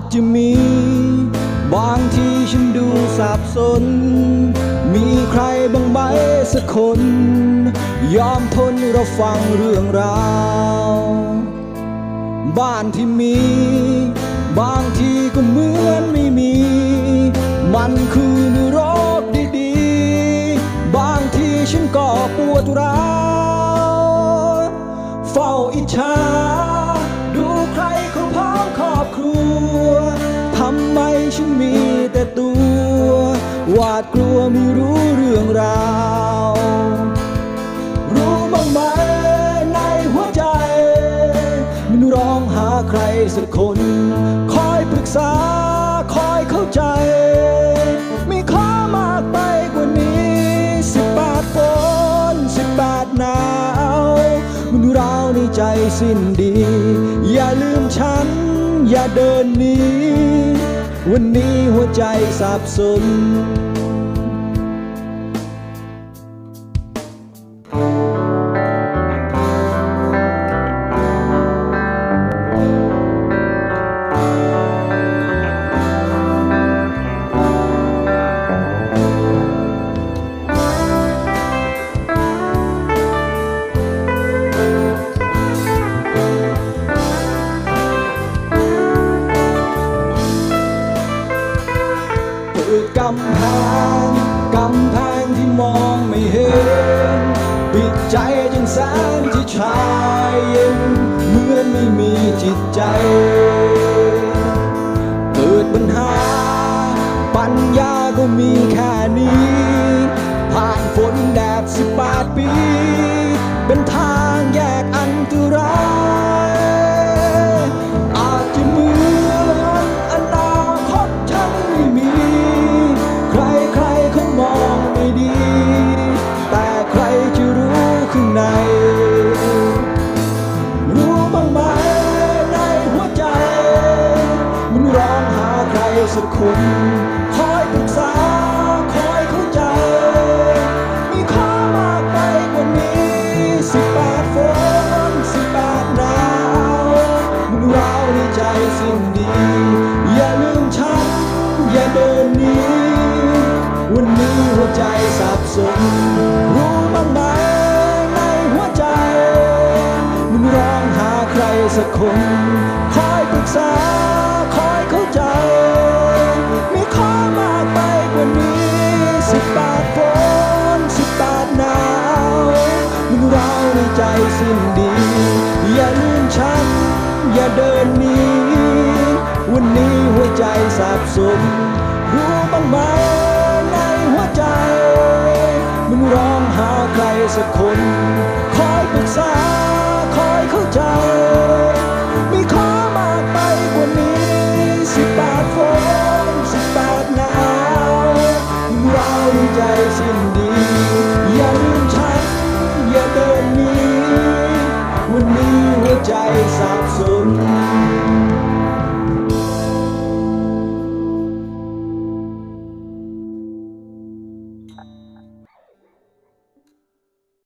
จจะมี บางทีฉันดูสับสน มีใครบางไหมสักคน ยอมทนเราฟังเรื่องราว บ้านที่มี บางทีก็เหมือนไม่มี มันคือนรกดีๆ บางทีฉันก็ปวดร้าวเฝ้าอิจฉาดูใครเขาพร้อมครอบครัว หวาดกลัวไม่รู้เรื่องราว รู้บ้างไหมในหัวใจ มันร้องหาใครสักคน คอยปรึกษาคอยเข้าใจ ไม่ขอมากไปกว่านี้สิบแปดฝนสิบแปดหนาว มันร้าวในใจสิ้นดี อย่าลืมฉัน อย่าเดินหนีวันนี้หัวใจสับสน จิตใจ สักคนคอยปรึกษาคอยเข้าใจ มีข้อมากไปกว่านี้สิบแปดฝนสิบแปดหนาวมันร้าวในใจสิ้นดี อย่าลืมฉัน อย่าเดินหนีวันนี้หัวใจสับสน รู้บ้างไหมในหัวใจ มันร้องหาใครสักคน สิ้นดี อย่าลืมฉัน อย่าเดินหนีวันนี้หัวใจสับสนรู้บ้างไหมในหัวใจ มันร้องหาใครสักคน คอยปรึกษา